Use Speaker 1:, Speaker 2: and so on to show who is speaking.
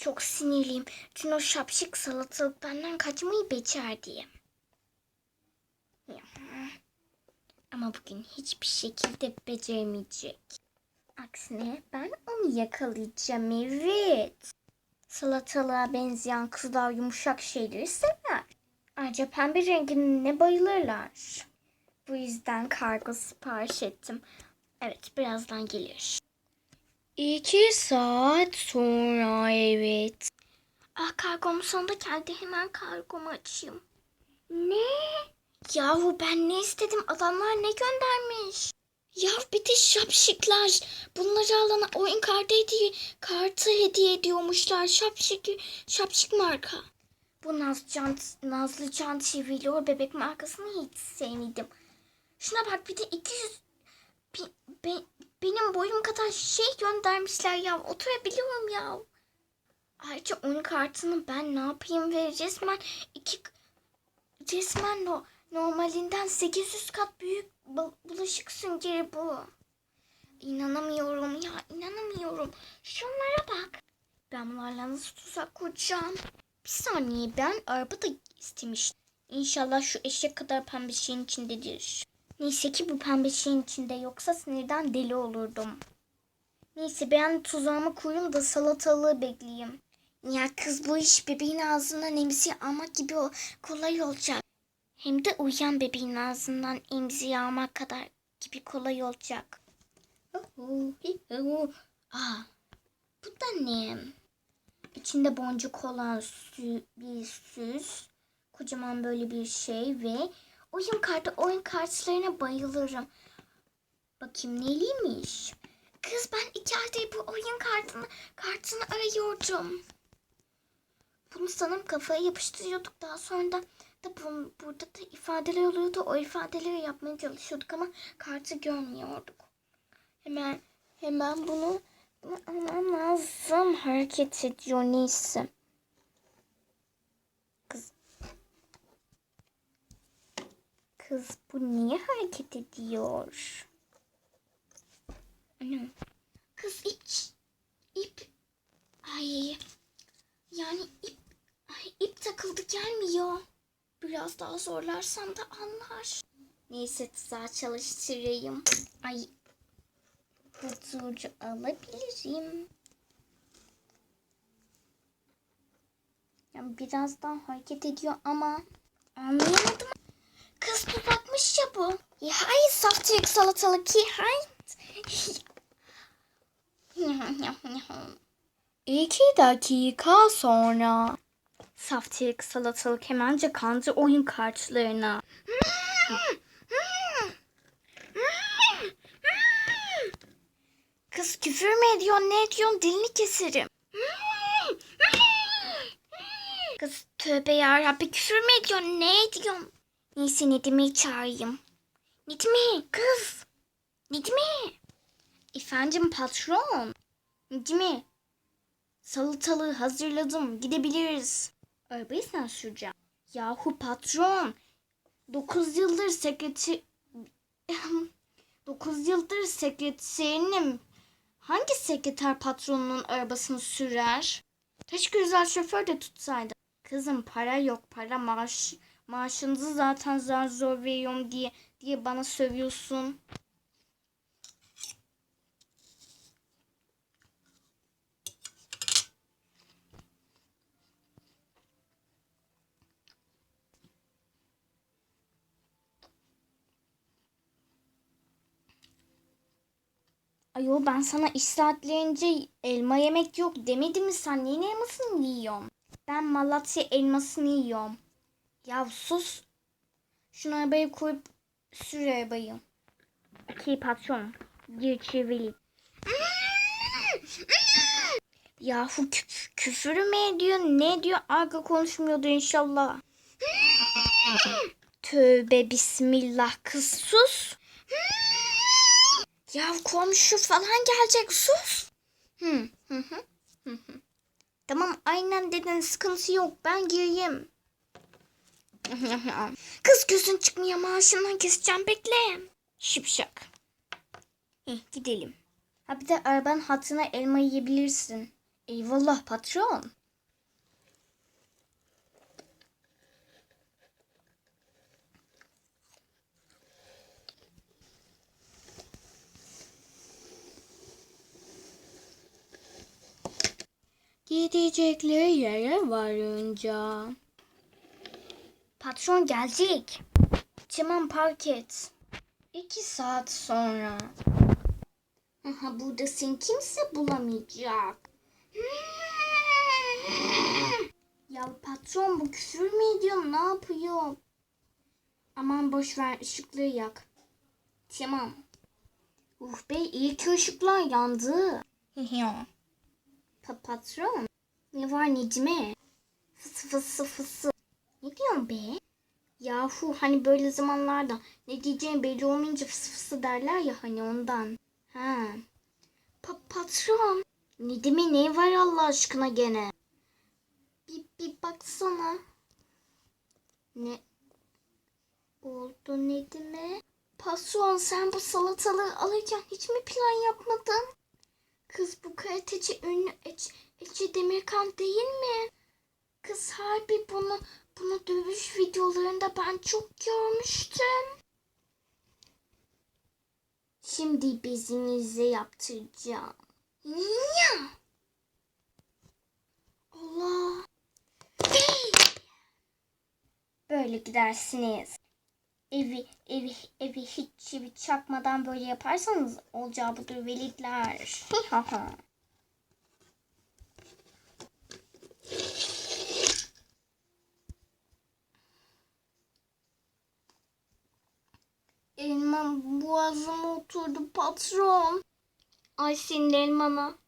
Speaker 1: Çok sinirliyim. Dün o şapşık salatalık benden kaçmayı becerdi. Ama bugün hiçbir şekilde beceremeyecek. Aksine ben onu yakalayacağım evet. Salatalığa benzeyen kızlar yumuşak şeyleri sever. Ayrıca pembe rengine bayılırlar. Bu yüzden kargo sipariş ettim. Evet birazdan gelir. İki saat sonra evet. Ah kargom sonunda geldi. Hemen kargomu açayım. Ne? Yahu ben ne istedim? Adamlar ne göndermiş? Ya bir de şapşiklar. Bunları alana oyun kartı hediye, kartı hediye ediyormuşlar. Şapşik, şapşik marka. Bu Nazlı Can TV'li o bebek markasını hiç sevmedim. Şuna bak bir de 200 bi- be- benim boyum kadar şey göndermişler ya. Oturabiliyorum ya. Ayrıca oyun kartını ben ne yapayım ve resmen iki resmen no, normalinden 800 kat büyük bu- bulaşık süngeri bu. İnanamıyorum ya inanamıyorum. Şunlara bak. Ben bunlarla nasıl tuzak kuracağım? Bir saniye ben araba da istemiştim. İnşallah şu eşek kadar pembe şeyin içindedir. Neyse ki bu pembe şeyin içinde yoksa sinirden deli olurdum. Neyse ben tuzağımı koyayım da salatalığı bekleyeyim. Ya kız bu iş bebeğin ağzından emziği almak gibi o kolay olacak. Hem de uyuyan bebeğin ağzından emziği almak kadar gibi kolay olacak. Aa, bu da ne? İçinde boncuk olan sü- bir süs. Kocaman böyle bir şey ve oyun kartı oyun kartlarına bayılırım. Bakayım neliymiş? Kız ben iki aydır bu oyun kartını kartını arıyordum. Bunu sanırım kafaya yapıştırıyorduk. Daha sonra da, da bu, burada da ifadeler oluyordu. O ifadeleri yapmaya çalışıyorduk ama kartı görmüyorduk. Hemen hemen bunu, bunu almam lazım. Hareket ediyor neyse. Kız bu niye hareket ediyor? Ana. Kız ip. ip. Ay. Yani ip. Ay, ip takıldı gelmiyor. Biraz daha zorlarsam da anlar. Neyse tuzağı çalıştırayım. Ay. Bu tuğcu alabilirim. Yani biraz daha hareket ediyor ama anlayamadım. Kız tuzakmış ya bu. Ya saftirik salatalık. İki dakika sonra. Saftirik salatalık hemence kandı oyun kartlarına. Kız küfür mü ediyorsun ne ediyorsun dilini keserim. Kız tövbe yarabbi küfür mü ediyorsun ne ediyorsun? Neyse Nedim'i çağırayım. Nedim'i kız. Nedim'i. Efendim patron. Nedim'i. Salatalığı hazırladım. Gidebiliriz. Arabayı sen süreceksin. Yahu patron. 9 yıldır sekreter... 9 yıldır sekreterinim. Hangi sekreter patronunun arabasını sürer? Keşke güzel şoför de tutsaydı. Kızım para yok para maaş maaşınızı zaten zar zor veriyorum diye diye bana sövüyorsun. Ayol ben sana iş saatlerince elma yemek yok demedim mi sen? Neyin elmasını yiyorsun? Ben Malatya elmasını yiyorum. Ya sus. Şunu arabaya koyup sür arabayı. Okey patron. Gir çeviri. Yahu küf- küfür mü ediyor? Ne diyor? Arka konuşmuyordu inşallah. Tövbe bismillah kız sus. Ya komşu falan gelecek sus. Hı hı hı. hı hı. Tamam aynen dedin sıkıntı yok ben gireyim. Kız gözün çıkmıyor maaşından keseceğim bekle. Şıpşak. Heh, gidelim. Ha bir de arabanın hatırına elma yiyebilirsin. Eyvallah patron. Gidecekleri yere varınca. Patron gelecek. Tamam park et. İki saat sonra. Aha burada seni kimse bulamayacak. ya patron bu küfür mü ediyor ne yapıyor? Aman boş ver ışıkları yak. Tamam. Uh be iyi ki ışıklar yandı. Pa patron. Ne var Necmi? Fısı fısı fısı. Ne diyorsun be? Yahu hani böyle zamanlarda ne diyeceğim belli olmayınca fısı fısı derler ya hani ondan. Ha. Pa patron. Nedim'e ne var Allah aşkına gene? Bir, bir baksana. Ne oldu Nedim'e? Patron sen bu salatalığı alırken hiç mi plan yapmadın? Kız bu karateci ünlü Ece, Ece Demirkan değil mi? Kız harbi bunu bunu dövüş videolarında ben çok görmüştüm. Şimdi bezinize yaptıracağım. Ya. Allah. Böyle gidersiniz. Evi, evi, evi hiç çivi çakmadan böyle yaparsanız olacağı budur velitler. Elmam boğazıma oturdu patron. Ay senin elmana.